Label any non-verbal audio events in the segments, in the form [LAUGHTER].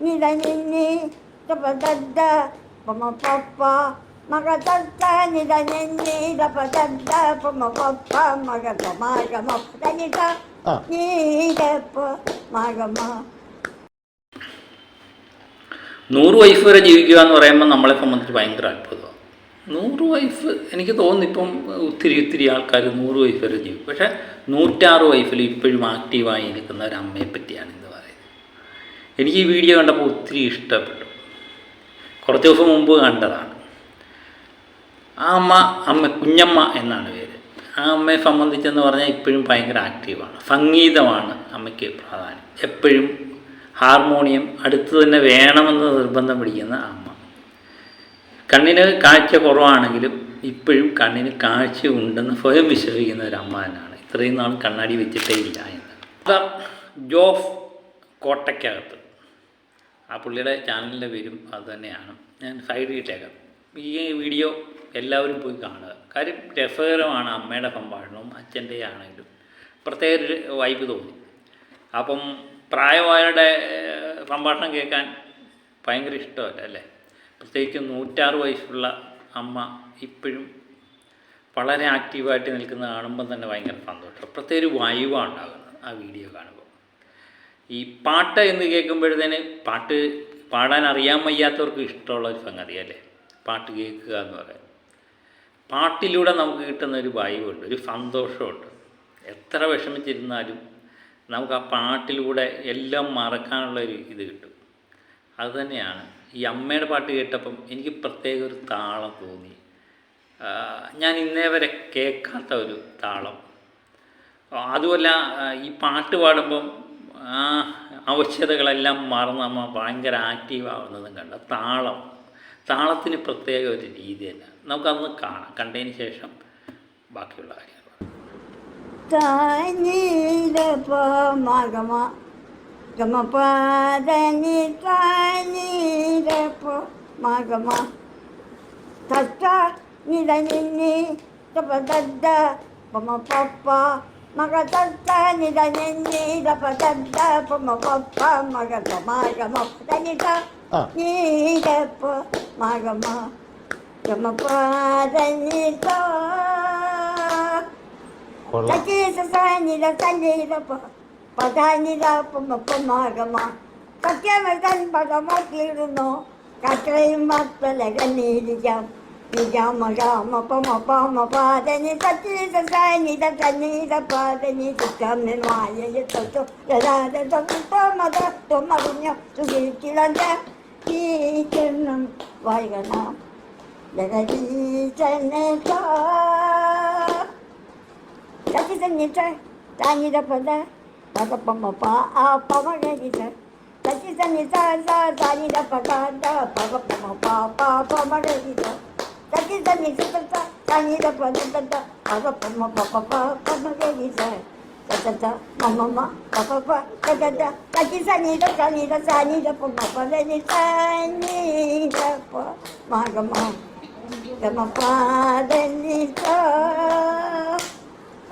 നിത തപതദ്ദ തപ തദ്ദ പമ പപ്പ മക തദ്ദ നിത നിന്നി തപ തദ്ദ പമ പപ്പ മക മക തനിത നിത ആ. നീതപ്പ മക മ നൂറ് വൈഫ് വരെ ജീവിക്കുക എന്ന് പറയുമ്പോൾ നമ്മളെ സംബന്ധിച്ച് ഭയങ്കര അത്ഭുതമാണ് നൂറ് വൈഫ് എനിക്ക് തോന്നുന്നു ഇപ്പം ഒത്തിരി ഒത്തിരി ആൾക്കാർ നൂറ് വൈഫ് വരെ ജീവിക്കും. പക്ഷേ നൂറ്റാറ് വൈഫിൽ ഇപ്പോഴും ആക്റ്റീവായി നിൽക്കുന്ന ഒരു അമ്മയെ പറ്റിയാണ് എനിക്ക് ഈ വീഡിയോ കണ്ടപ്പോൾ ഒത്തിരി ഇഷ്ടപ്പെട്ടു. കുറച്ച് ദിവസം മുമ്പ് കണ്ടതാണ്. ആ അമ്മ അമ്മ കുഞ്ഞമ്മ എന്നാണ് പേര്. ആ അമ്മയെ സംബന്ധിച്ചെന്ന് പറഞ്ഞാൽ ഇപ്പോഴും ഭയങ്കര ആക്റ്റീവാണ് സംഗീതമാണ് അമ്മയ്ക്ക് പ്രാധാന്യം. എപ്പോഴും ഹാർമോണിയം അടുത്ത് തന്നെ വേണമെന്ന് നിർബന്ധം പിടിക്കുന്ന അമ്മ. കണ്ണിന് കാഴ്ച കുറവാണെങ്കിലും ഇപ്പോഴും കണ്ണിന് കാഴ്ച ഉണ്ടെന്ന് സ്വയം വിശ്വസിക്കുന്ന ഒരു അമ്മ തന്നെയാണ്. ഇത്രയും നാൾ കണ്ണാടി വെച്ചിട്ടേ ഇല്ല എന്ന്. ജോഫ് കോട്ടയ്ക്കകത്ത്. ആ പുള്ളിയുടെ ചാനലിന്റെ പേരും അതുതന്നെയാണ് ഞാൻ സൈഡ് ഇട്ടേക്കാം. ഈ വീഡിയോ എല്ലാവരും പോയി കാണുക. കാര്യം രസകരമാണ് അമ്മയുടെ സംഭാഷണവും അച്ഛന്റെ ആണെങ്കിലും പ്രത്യേക ഒരു വൈബ് തോന്നി. അപ്പം പ്രായമായവരുടെ ഏഹ്, സംഭാഷണം കേൾക്കാൻ ഭയങ്കര ഇഷ്ടമല്ല അല്ലേ? പ്രത്യേകിച്ച് നൂറ്റാറ് വയസ്സുള്ള അമ്മ ഇപ്പോഴും വളരെ ആക്റ്റീവായിട്ട് നിൽക്കുന്നത് കാണുമ്പോൾ തന്നെ ഭയങ്കര സന്തോഷം. പ്രത്യേക ഒരു വൈവാണ് ഉണ്ടാകുന്നത് ആ വീഡിയോ കാണുമ്പോൾ. ഈ പാട്ട് എന്ന് കേൾക്കുമ്പോഴത്തേന് പാട്ട് പാടാൻ അറിയാൻ വയ്യാത്തവർക്ക് ഇഷ്ടമുള്ള ഒരു സംഗതി അല്ലേ? പാട്ട് കേൾക്കുക എന്ന് പറയുന്നത് പാട്ടിലൂടെ നമുക്ക് കിട്ടുന്ന ഒരു വൈബുണ്ട് ഒരു സന്തോഷമുണ്ട്. എത്ര വിഷമിച്ചിരുന്നാലും നമുക്ക് ആ പാട്ടിലൂടെ എല്ലാം മറക്കാനുള്ള ഒരു ഇത് കിട്ടും. അതുതന്നെയാണ് ഈ അമ്മയുടെ പാട്ട് കേട്ടപ്പം എനിക്ക് പ്രത്യേക ഒരു താളം തോന്നി. ഞാൻ ഇന്നേ വരെ കേൾക്കാത്ത ഒരു താളം. അതുമല്ല ഈ പാട്ട് പാടുമ്പം ആ ആവശ്യതകളെല്ലാം മറന്ന് നമ്മൾ ഭയങ്കര ആക്റ്റീവ് ആവുന്നതും കണ്ട. താളം. താളത്തിന് പ്രത്യേക ഒരു രീതി തന്നെ. നമുക്കതൊന്ന് കാണാം. കണ്ടതിന് ശേഷം ബാക്കിയുള്ള കാര്യങ്ങൾ മകതത്ത നിതനീത പദത്ത പമപപ്പ മകത മാഗമ തനിത നീതപ്പ മകമ ഗമപാദനിത സനിത സന്നിത പദനിത പമപ്പ മാഗമ സത്യമൃതൻ പദമാക്കിയിരുന്നു കത്രയും മക്കളെ കണ്ണിരിക്കാം 你叫么叫么？帮么帮么帮？在你家几时在？你在在你在帮？在你家叫么？爷爷走走，爷爷在走，帮忙的多么重要？做几几两件，一件能忘一个呢？人家一件没错。在你家几时？在你在帮的？帮个帮么帮？帮么在你家？在你家几时？在在你在帮的？帮个帮么帮？帮帮么在你家？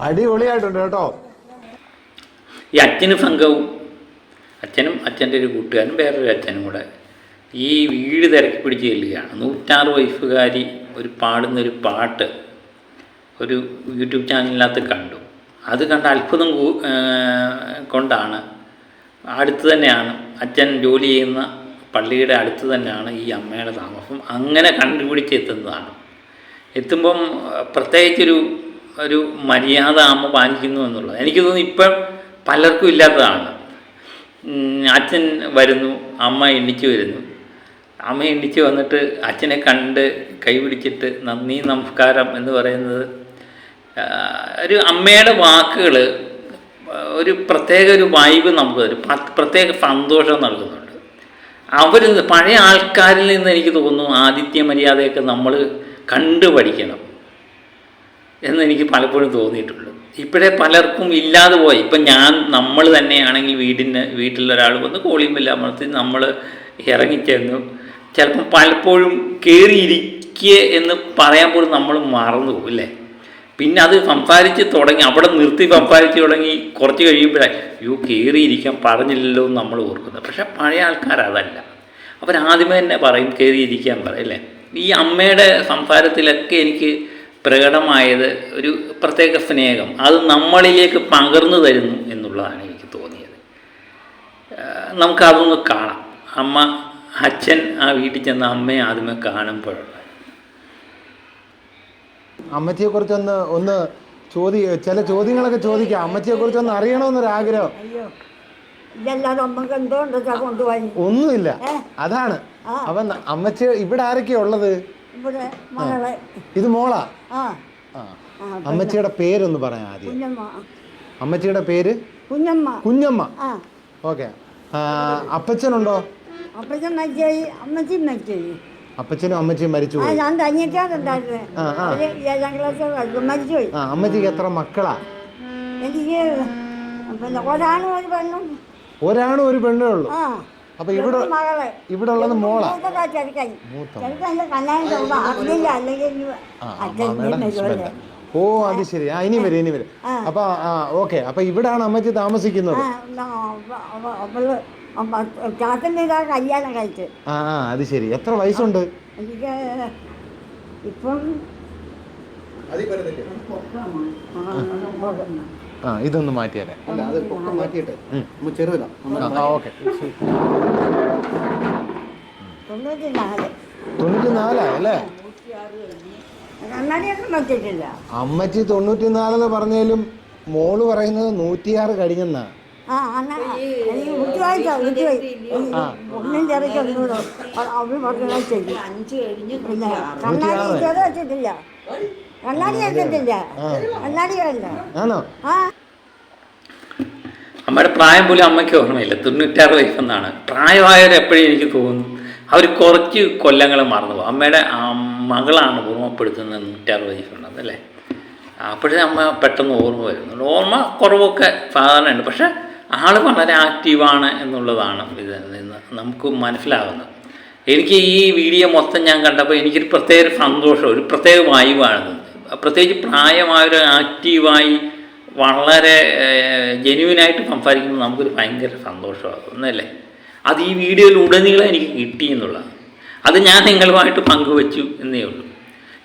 അടിപൊളിയായിട്ടുണ്ട് കേട്ടോ. ഈ അച്ഛനും സംഘവും അച്ഛനും അച്ഛന്റെ ഒരു കൂട്ടുകാരനും വേറൊരു അച്ഛനും കൂടെ ഈ വീട് തിരക്കി പിടിച്ച് ചെല്ലുകയാണ് നൂറ്റാറ് വയസ്സുകാരി ഒരു പാടുന്നൊരു പാട്ട് ഒരു യൂട്യൂബ് ചാനലിനകത്ത് കണ്ടു. അത് കണ്ട അത്ഭുതം കൊണ്ടാണ് അടുത്ത് തന്നെയാണ് അച്ഛൻ ജോലി ചെയ്യുന്ന പള്ളിയുടെ അടുത്ത് തന്നെയാണ് ഈ അമ്മയുടെ താമസം. അങ്ങനെ കണ്ടുപിടിച്ച് എത്തുന്നതാണ് എത്തുമ്പം പ്രത്യേകിച്ചൊരു ഒരു മര്യാദ അമ്മ പാലിക്കുന്നു എന്നുള്ളത്. എനിക്ക് തോന്നുന്നു ഇപ്പം പലർക്കും ഇല്ലാത്തതാണ്. അച്ഛൻ വരുന്നു അമ്മ എണ്ണിച്ച് വരുന്നു. അമ്മ എണ്ണിച്ച് വന്നിട്ട് അച്ഛനെ കണ്ട് കൈപിടിച്ചിട്ട് നന്ദി നമസ്കാരം എന്ന് പറയുന്നത് ഒരു അമ്മയുടെ വാക്കുകൾ ഒരു പ്രത്യേക ഒരു വൈബ് നമുക്ക് പ- പ്രത്യേക സന്തോഷം നൽകുന്നുണ്ട്. അവർ പഴയ ആൾക്കാരിൽ നിന്ന് എനിക്ക് തോന്നുന്നു ആദിത്യ മര്യാദയൊക്കെ നമ്മൾ കണ്ടു പഠിക്കണം എന്ന് എനിക്ക് പലപ്പോഴും തോന്നിയിട്ടുണ്ട്. ഇപ്പോഴേ പലർക്കും ഇല്ലാതെ പോയി. ഇപ്പം ഞാൻ നമ്മൾ തന്നെയാണെങ്കിൽ വീടിന് വീട്ടിലൊരാൾ വന്ന് കോളിയുമ്പോൾ അമർത്തി നമ്മൾ ഇറങ്ങിച്ചെന്നു. ചിലപ്പം പലപ്പോഴും കയറിയിരിക്കുക എന്ന് പറയാൻ പോലും നമ്മൾ മറന്നു പോകും അല്ലേ പിന്നെ അത് സംസാരിച്ച് തുടങ്ങി അവിടെ നിർത്തി സംസാരിച്ച് തുടങ്ങി കുറച്ച് കഴിയുമ്പോഴേ യു കയറിയിരിക്കാൻ പറഞ്ഞില്ലല്ലോ എന്ന് നമ്മൾ ഓർക്കുന്നത് പക്ഷെ പഴയ ആൾക്കാർ അതല്ല. അവരാദ്യമേ തന്നെ പറയും കയറിയിരിക്കാൻ പറയും അല്ലേ ഈ അമ്മയുടെ സംസാരത്തിലൊക്കെ എനിക്ക് പ്രകടമായത് ഒരു പ്രത്യേക സ്നേഹം. അത് നമ്മളിലേക്ക് പകർന്നു തരുന്നു എന്നുള്ളതാണ് എനിക്ക് തോന്നിയത്. നമുക്കതൊന്ന് കാണാം. അമ്മ അച്ഛൻ ആ വീട്ടിൽ ചെന്ന അമ്മയെ ആദ്യമേ കാണുമ്പോഴുള്ള അമ്മച്ചിയെ കുറിച്ചൊന്ന് ഒന്ന് ചോദി ചില ചോദ്യങ്ങളൊക്കെ ചോദിക്കാം. അമ്മച്ചിയെ കുറിച്ചൊന്ന് അറിയണമെന്നൊരു ആഗ്രഹം ഒന്നുമില്ല. അതാണ്. അവൻ അപ്പൊ അമ്മച്ചി ഇവിടെ ആരൊക്കെയാ ഉള്ളത്? ഇത് മോളാ? ആ. ആ. ആ അമ്മച്ചിയുടെ പേരൊന്ന് പറയാം ആദ്യം. അമ്മച്ചിയുടെ പേര്? കുഞ്ഞമ്മ. കുഞ്ഞമ്മ. ആ. ഓക്കെ. അപ്പച്ചനുണ്ടോ? അപ്പച്ചൻ മരിച്ചായി അമ്മച്ചി മരിച്ചു അപ്പച്ചനും അമ്മച്ചിയും ആ മരിച്ചുപോയി ഞാൻ തനിച്ചാറുണ്ടായിരുന്നത് ആ, ആ. അവർ ഏഴാം ക്ലാസ് മരിച്ചുപോയി. ആ അമ്മച്ചിക്ക് എത്ര മക്കളാ? എനിക്ക് പിന്നെ ഒരാണും ഒരു പെണ്ണും. ഒരാണും ഒരു പെണ്ണേ ഉള്ളൂ. ആ. അപ്പൊ ഇവിടെ ഒരു മകളെ. ഇവിടെ ഉള്ളത് മോളാ? മൂത്തതാ ചെറുക്കൻ. മൂത്ത ചെറുക്കൻ എന്റെ കല്യാണം തൊടുമ്പോ അറിയില്ല അല്ലെങ്കിൽ ഇനി ആ അച്ഛൻ അമ്മയുടെ ഇങ്ങനെ ഹസ്ബൻഡ്. ഓ അത് ശരി. ആ ഇനി വരും ഇനി വരും. അപ്പൊ ആ ഓക്കെ. അപ്പൊ ഇവിടാണ് അമ്മച്ചി താമസിക്കുന്നത്. ആ എന്നാ അവ- അവ- അവൾ അമ്മ- ചാത്തന്റെ ഇതാ കല്യാണം കഴിച്ച്. ആ ആ അത് ശരി. എത്ര വയസ്സുണ്ട്? എനിക്ക് ഇപ്പം ആ, ആ ഇതൊന്ന് മാറ്റിയാലേ അല്ല അത് പൊക്കം മാറ്റിയിട്ട്. ഉം. നമ്മൾ ചെറുതല്ല ആ ഓക്കെ. തൊണ്ണൂറ്റി നാല് തൊണ്ണൂറ്റി നാലാ അല്ലേ? കണ്ണാടിയൊന്നും വെച്ചിട്ടില്ല അമ്മച്ചി തൊണ്ണൂറ്റി നാലെന്ന് പറഞ്ഞാലും മോൾ പറയുന്നത് നൂറ്റിയാറ് കഴിഞ്ഞെന്നാ. ആ അന്ന. എനിക്ക് കുട്ടിവായിട്ടോ കുട്ടിവായി ആ. ഒന്നും ചെറുക്കും ഒന്നുകൂടെ. അവൾ പറഞ്ഞാൽ ചെയ്യും അഞ്ച് കഴിഞ്ഞ്. പിന്നെ കണ്ണാടി ചെറു വെച്ചിട്ടില്ല. കണ്ണാടി വെച്ചിട്ടില്ല. ആ കണ്ണാടി വേണ്ട? ആ. അമ്മയുടെ പ്രായം പോലും അമ്മയ്ക്ക് ഓർമ്മയില്ല. തൊണ്ണൂറ്റാറ് വയസ്സെന്നാണ്. പ്രായമായവർ എപ്പോഴും എനിക്ക് തോന്നുന്നു. അവർ കുറച്ച് കൊല്ലങ്ങൾ മറന്നു പോകും. അമ്മയുടെ ആ മകളാണ് ഓർമ്മപ്പെടുത്തുന്നത് നൂറ്റാറ് വയസ്സുള്ളത് അല്ലേ അപ്പോഴേ അമ്മ പെട്ടെന്ന് ഓർമ്മ വരുന്നുണ്ട്. ഓർമ്മ കുറവൊക്കെ സാധാരണ ഉണ്ട്. പക്ഷേ ആൾ വളരെ ആക്റ്റീവാണ് എന്നുള്ളതാണ് ഇത് നിന്ന് നമുക്ക് മനസ്സിലാകുന്നത് എനിക്ക് ഈ വീഡിയോ മൊത്തം ഞാൻ കണ്ടപ്പോൾ എനിക്കൊരു പ്രത്യേക സന്തോഷം ഒരു പ്രത്യേക വായുവാണ് പ്രത്യേകിച്ച് പ്രായമായൊരു ആക്റ്റീവായി വളരെ ജെന്യുവിനായിട്ട് സംസാരിക്കുമ്പോൾ നമുക്കൊരു ഭയങ്കര സന്തോഷമാകും എന്നല്ലേ അത് ഈ വീഡിയോയിൽ ഉടനീളം എനിക്ക് കിട്ടി എന്നുള്ളതാണ്. അത് ഞാൻ നിങ്ങളുമായിട്ട് പങ്കുവച്ചു എന്നേ ഉള്ളൂ.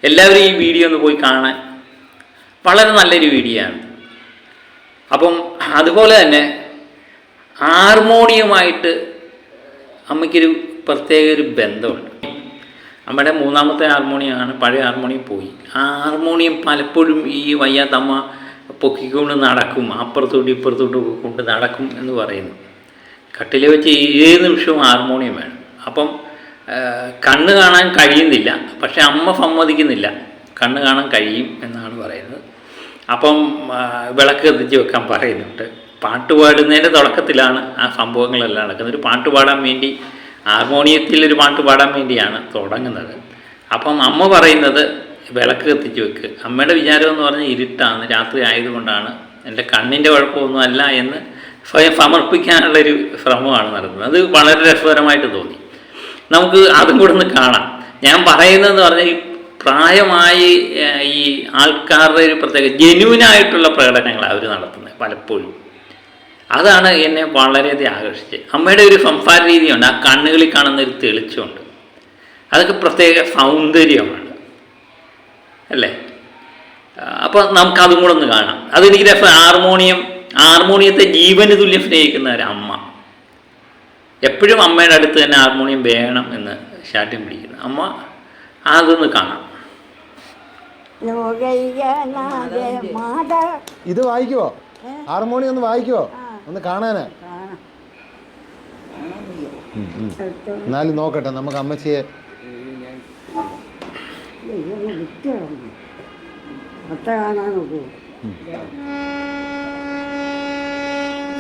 എല്ലാവരും ഈ വീഡിയോ ഒന്ന് പോയി കാണാൻ. വളരെ നല്ലൊരു വീഡിയോ ആണ്. അപ്പം അതുപോലെ തന്നെ ഹാർമോണിയമായിട്ട് അമ്മയ്ക്കൊരു പ്രത്യേക ഒരു ബന്ധമുണ്ട്. അമ്മയുടെ മൂന്നാമത്തെ ഹാർമോണിയമാണ് പഴയ ഹാർമോണിയം പോയി. ആ ഹാർമോണിയം പലപ്പോഴും ഈ വയ്യാത്ത അമ്മ പൊക്കിക്കൊണ്ട് നടക്കും അപ്പുറത്തോട്ട് ഇപ്പുറത്തോട്ട് കൊണ്ട് നടക്കും എന്ന് പറയുന്നു. കട്ടിൽ വെച്ച് ഏത് നിമിഷവും ഹാർമോണിയം വേണം. അപ്പം കണ്ണ് കാണാൻ കഴിയുന്നില്ല. പക്ഷെ അമ്മ സമ്മതിക്കുന്നില്ല. കണ്ണ് കാണാൻ കഴിയും എന്നാണ് പറയുന്നത്. അപ്പം വിളക്ക് കത്തിച്ച് വെക്കാൻ പറയുന്നുണ്ട്. പാട്ട് പാടുന്നതിന്റെ തുടക്കത്തിലാണ് ആ സംഭവങ്ങളെല്ലാം നടക്കുന്നത്. ഒരു പാട്ട് പാടാൻ വേണ്ടി ഹാർമോണിയത്തിൽ ഒരു പാട്ട് പാടാൻ വേണ്ടിയാണ് തുടങ്ങുന്നത്. അപ്പം അമ്മ പറയുന്നത് വിളക്ക് കത്തിച്ച് വെക്ക്. അമ്മയുടെ വിചാരം എന്ന് പറഞ്ഞാൽ ഇരുട്ടാണ് രാത്രി ആയതുകൊണ്ടാണ്. എന്റെ കണ്ണിന്റെ കുഴപ്പമൊന്നുമല്ല എന്ന് സ്വയം സമർപ്പിക്കാനുള്ളൊരു ശ്രമമാണ് നടക്കുന്നത്. അത് വളരെ രസകരമായിട്ട് തോന്നി. നമുക്ക് അതും കൂടെ ഒന്ന് കാണാം. ഞാൻ പറയുന്നതെന്ന് പറഞ്ഞാൽ ഈ പ്രായമായി ഈ ആൾക്കാരുടെ ഒരു പ്രത്യേക ജെന്യൂനായിട്ടുള്ള പ്രകടനങ്ങൾ അവർ നടത്തുന്നത് പലപ്പോഴും. അതാണ് എന്നെ വളരെയധികം ആകർഷിച്ചത്. അമ്മയുടെ ഒരു സംസാര രീതിയുണ്ട്. ആ കണ്ണുകളിൽ കാണുന്ന ഒരു തെളിച്ചമുണ്ട്. അതൊക്കെ പ്രത്യേക സൗന്ദര്യമാണ്. അല്ലേ? അപ്പോൾ നമുക്ക് അതും കൂടെ ഒന്ന് കാണാം. അതെനിക്ക് രസം. ഹാർമോണിയം ഹാർമോണിയത്തെ ജീവന് തുല്യം സ്നേഹിക്കുന്ന ഒരു അമ്മ. എപ്പോഴും അമ്മയുടെ അടുത്ത് തന്നെ ഹാർമോണിയം വേണം എന്ന് ശാഠ്യം പിടിക്കുന്നു. അമ്മ അതൊന്ന് കാണാം. ഇത് വായിക്കുവോ? ഹാർമോണിയം ഒന്ന് വായിക്കുവോ. ഒന്ന് കാണാനാ. എന്നാലും നോക്കട്ടെ നമുക്ക് അമ്മച്ചിയെ ഇതൊന്ന് വിറ്റ് കളഞ്ഞു. ഒറ്റ കാണാൻ നോക്കൂ.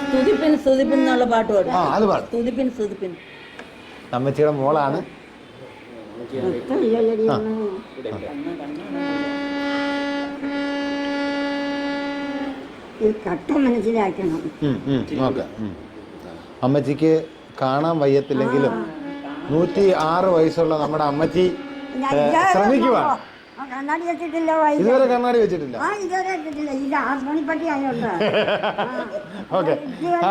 സ്തുതിപ്പിൻ സ്തുതിപ്പിൻ എന്നുള്ള പാട്ട് ആ പാടും അത് പാടും. സ്തുതിപ്പിൻ സ്തുതിപ്പിൻ അമ്മച്ചിയുടെ മോളാണ്. ആ. ഈ കട്ട മനസ്സിലാക്കണം. ഉം, ഉം, അമ്മച്ചിക്ക് കാണാൻ വയ്യത്തില്ലെങ്കിലും നൂറ്റി ആറ് വയസ്സുള്ള നമ്മുടെ അമ്മച്ചി ശ്രമിക്കുവാ. കണ്ണാടി വെച്ചിട്ടില്ല വായിക്കാൻ ഇതുവരെ കണ്ണാടി വെച്ചിട്ടില്ല. ആ ഇതുവരെ വെച്ചിട്ടില്ല. ഇത് [LAUGHS] ഓക്കെ. ആ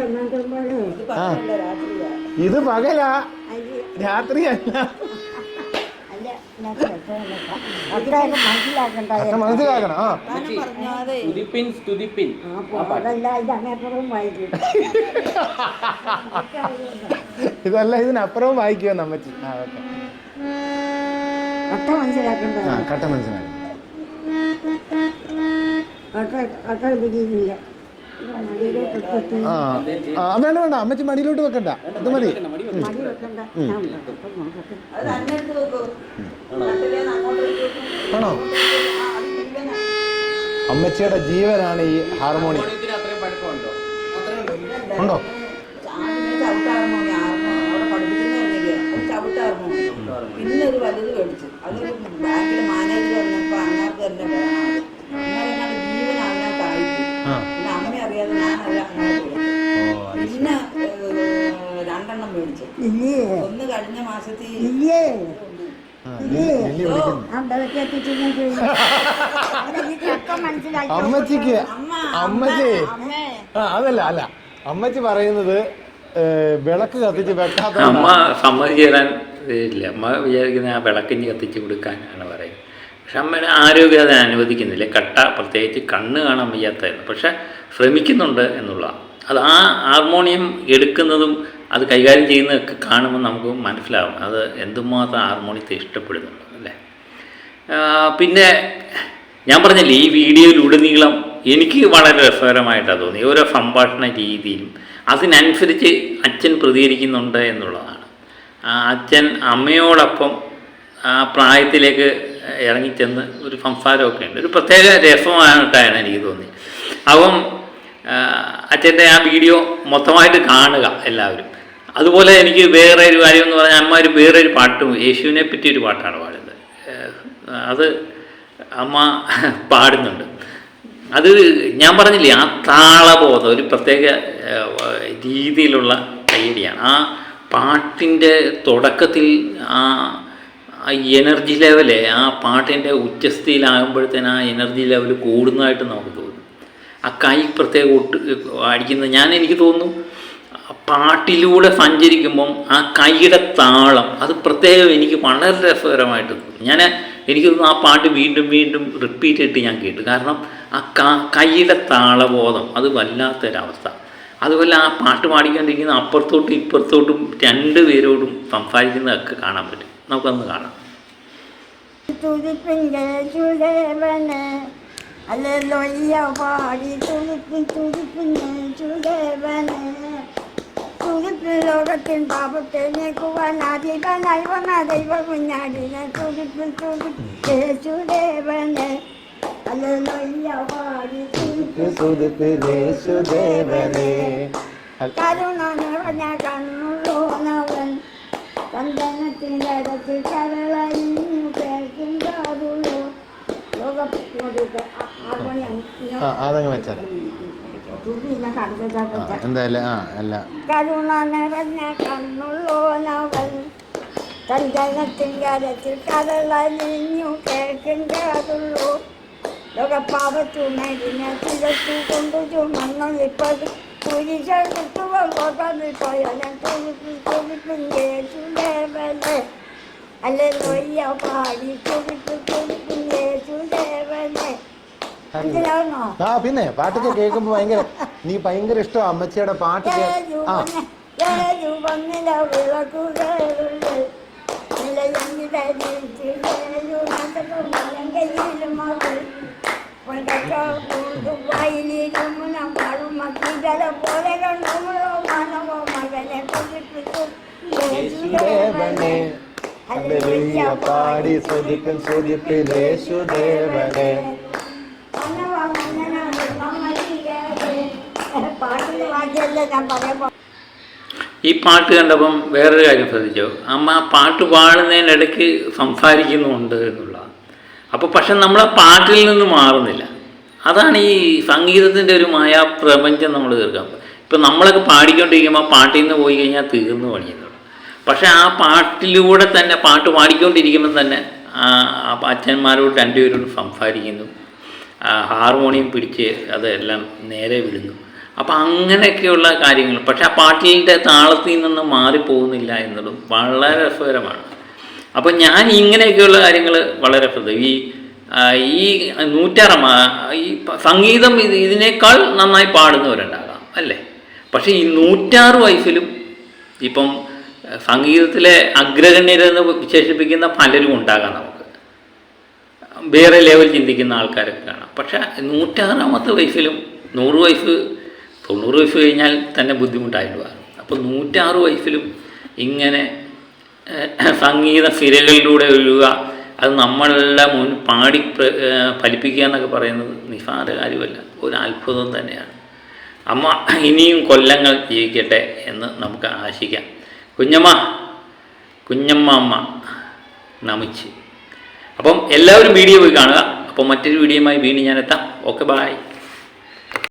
ഒന്നാം [LAUGHS] തുമ്പോഴേ ഇത് പകലാ. രാത്രിയല്ല. മനസ്സിലാക്കണം ആ. സ്തുതിപ്പിൻ. സ്തുതിപ്പിൻ ഇതല്ല ഇതിനപ്പുറവും വായിക്കുക നമ്മച്ചി. ആ ഓക്കെ. ആ കട്ട മനസ്സിലാക്കി ഒട്ട ഒട്ട പിടിയില്ല ആ ആ വേണ്ട വേണ്ട. അമ്മച്ചി മടിയിലോട്ട് വെക്കണ്ട. ഇത് മതി. അത് അങ്ങോട്ട് ആണോ. അമ്മച്ചിയുടെ ജീവനാണ് ഈ ഹാർമോണി. ഉണ്ടോ? പിന്നെ ഒരു വലുത് മേടിച്ചു. അത് ബാങ്കിലെ മാനേജർ വന്നപ്പോൾ അങ്ങാർക്ക് തന്നെ [LAUGHS] അമ്മച്ചിക്ക് അമ്മ അമ്മച്ചി. അമ്മേ ആ അതല്ല അല്ല. അമ്മച്ചി പറയുന്നത് വിളക്ക് കത്തിച്ച് വെക്കാത്ത അമ്മ സമ്മതിക്കാൻ ഇല്ല. അമ്മ വിചാരിക്കുന്ന ആ വിളക്കിഞ്ഞ് കത്തിച്ച് കൊടുക്കാനാണ് പറയുന്നത്. പക്ഷെ അമ്മയുടെ ആരോഗ്യം അതിനെ അനുവദിക്കുന്നില്ല. കട്ട പ്രത്യേകിച്ച് കണ്ണ് കാണാൻ വയ്യാത്തായിരുന്നു പക്ഷെ ശ്രമിക്കുന്നുണ്ട് എന്നുള്ള അത് ആ ഹാർമോണിയം എടുക്കുന്നതും അത് കൈകാര്യം ചെയ്യുന്നതൊക്കെ കാണുമ്പോൾ നമുക്ക് മനസ്സിലാവും. അത് എന്തുമാത്രം ഹാർമോണിയത്തെ ഇഷ്ടപ്പെടുന്നുണ്ട് അല്ലേ? പിന്നെ ഞാൻ പറഞ്ഞില്ലേ ഈ വീഡിയോയിലുടനീളം എനിക്ക് വളരെ രസകരമായിട്ടാണ് തോന്നി ഓരോ സംഭാഷണ രീതിയിലും അതിനനുസരിച്ച് അച്ഛൻ പ്രതികരിക്കുന്നുണ്ട് എന്നുള്ളതാണ്. അച്ഛൻ അമ്മയോടൊപ്പം ആ പ്രായത്തിലേക്ക് ഇറങ്ങിച്ചെന്ന് ഒരു സംസാരമൊക്കെ ഉണ്ട്. ഒരു പ്രത്യേക രസമായിട്ടാണ് എനിക്ക് തോന്നി അപ്പം അച്ഛന്റെ ആ വീഡിയോ മൊത്തമായിട്ട് കാണുക എല്ലാവരും. അതുപോലെ എനിക്ക് വേറെ ഒരു കാര്യം എന്ന് പറഞ്ഞാൽ അമ്മ ഒരു വേറൊരു പാട്ടും യേശുവിനെ പറ്റി ഒരു പാട്ടാണ് പാടുന്നത്. അത് അമ്മ പാടുന്നുണ്ട്. അത് ഞാൻ പറഞ്ഞില്ലേ ആ താളബോധം ഒരു പ്രത്യേക രീതിയിലുള്ള കൈയടിയാണ് ആ പാട്ടിന്റെ തുടക്കത്തിൽ ആ എനർജി ലെവൽ ആ പാട്ടിന്റെ ഉച്ചസ്ഥിയിലാകുമ്പോഴത്തേന് ആ എനർജി ലെവൽ കൂടുന്നതായിട്ട് നമുക്ക് തോന്നും. ആ കൈ പ്രത്യേകം ഒട്ട് അടിക്കുന്നത് ഞാൻ എനിക്ക് തോന്നുന്നു പാട്ടിലൂടെ സഞ്ചരിക്കുമ്പം ആ കൈയുടെ താളം അത് പ്രത്യേകം എനിക്ക് വളരെ രസകരമായിട്ട് ഞാൻ എനിക്ക് ആ പാട്ട് വീണ്ടും വീണ്ടും റിപ്പീറ്റ് ഇട്ട് ഞാൻ കേട്ടു. കാരണം ആ കൈയുടെ താളബോധം അത് വല്ലാത്തൊരവസ്ഥ. അതുപോലെ ആ പാട്ട് പാടിക്കൊണ്ടിരിക്കുന്ന അപ്പുറത്തോട്ടും ഇപ്പുറത്തോട്ടും രണ്ട് പേരോടും സംസാരിക്കുന്നതൊക്കെ കാണാൻ പറ്റും. നമുക്കൊന്ന് കാണാം. തുതിപ്പിന്റെ പാടി ലോകത്തിൻ പാപത്തെ നീക്കുവാൻ അധികനായി വന്ന ദൈവ കുഞ്ഞാടിനെ യേശുദേവനേ കരുണ നിറഞ്ഞ കണ്ണുള്ളോനവൻ ചന്ദനത്തിന്റെ അടുത്ത് കരളറിഞ്ഞു കേൾക്കുന്നുള്ളൂ ലോകത്തിനോട് ആ അതങ്ങ് വെച്ചാൽ എന്തായാലും ആ അല്ല. കരുണ നിറഞ്ഞ കണ്ണുള്ളോനവൻ കൊണ്ടു പാടി തുടിപ്പിന്റെ ചുടേവനെ മനസ്സിലാവുന്നോ ആ പിന്നെ പാട്ടൊക്കെ കേൾക്കുമ്പോ ഭയങ്കര നീ ഭയങ്കര ഇഷ്ടം അമ്മച്ചിയുടെ പാട്ട് ആ. ഏതു വന്നില വിളക്കുകളുണ്ട് നിലയങ്ങിതരിച്ച് ഏതു നഗരം മലങ്കയിലും മകൾ യേശുദേവനേ ഹല്ലേലൂയ പാടി സ്തുതിപ്പിൻ സ്തുതിപ്പിൻ ഈ പാട്ട് കണ്ടപ്പം വേറൊരു കാര്യം ശ്രദ്ധിച്ചു? അമ്മ പാട്ട് പാടുന്നതിനിടയ്ക്ക് സംസാരിക്കുന്നുണ്ട് എന്നുള്ളതാണ്. അപ്പോൾ പക്ഷെ നമ്മൾ ആ പാട്ടിൽ നിന്ന് മാറുന്നില്ല. അതാണ് ഈ സംഗീതത്തിന്റെ ഒരു മായാ പ്രപഞ്ചം നമ്മൾ തീർക്കാൻ ഇപ്പം നമ്മളൊക്കെ പാടിക്കൊണ്ടിരിക്കുമ്പോൾ പാട്ടിൽ നിന്ന് പോയി കഴിഞ്ഞാൽ തീർന്നു പണിയുന്നുള്ളൂ. പക്ഷേ ആ പാട്ടിലൂടെ തന്നെ പാട്ട് പാടിക്കൊണ്ടിരിക്കുമ്പോൾ തന്നെ ആ അച്ഛന്മാരോട് രണ്ടുപേരോട് സംസാരിക്കുന്നു. ഹാർമോണിയം പിടിച്ച് അതെല്ലാം നേരെ വിടുന്നു. അപ്പം അങ്ങനെയൊക്കെയുള്ള കാര്യങ്ങൾ. പക്ഷെ ആ പാട്ടിന്റെ താളത്തിൽ നിന്ന് മാറിപ്പോകുന്നില്ല എന്നതും വളരെ രസകരമാണ്. അപ്പം ഞാൻ ഇങ്ങനെയൊക്കെയുള്ള കാര്യങ്ങൾ വളരെ ശ്രദ്ധ ഈ ഈ നൂറ്റാറം ആ, ഈ സംഗീതം ഇത് ഇതിനേക്കാൾ നന്നായി പാടുന്നവരുണ്ടാകാം അല്ലേ? പക്ഷേ ഈ നൂറ്റാറ് വയസ്സിലും ഇപ്പം സംഗീതത്തിലെ അഗ്രഗണ്യരെന്ന് വിശേഷിപ്പിക്കുന്ന പലരും ഉണ്ടാകാം നമുക്ക്. വേറെ ലെവൽ ചിന്തിക്കുന്ന ആൾക്കാരൊക്കെ കാണാം. പക്ഷേ നൂറ്റാറാമത്തെ വയസ്സിലും നൂറ് വയസ്സ് തൊണ്ണൂറ് വയസ്സ് കഴിഞ്ഞാൽ തന്നെ ബുദ്ധിമുട്ടായിട്ട് വരും അപ്പോൾ നൂറ്റാറ് വയസ്സിലും ഇങ്ങനെ സംഗീത സിരകളിലൂടെ ഒഴുകുക അത് നമ്മളുടെ മുൻ പാടി ഫലിപ്പിക്കുക എന്നൊക്കെ പറയുന്നത് നിസാര കാര്യമല്ല ഒരു അത്ഭുതം തന്നെയാണ്. അമ്മ ഇനിയും കൊല്ലങ്ങൾ ജീവിക്കട്ടെ എന്ന് നമുക്ക് ആശിക്കാം. കുഞ്ഞമ്മ കുഞ്ഞമ്മ അമ്മ നമിച്ച്. അപ്പം എല്ലാവരും വീഡിയോ പോയി കാണുക. അപ്പം മറ്റൊരു വീഡിയോയുമായി വീണ്ടും ഞാൻ എത്താം. Okay bye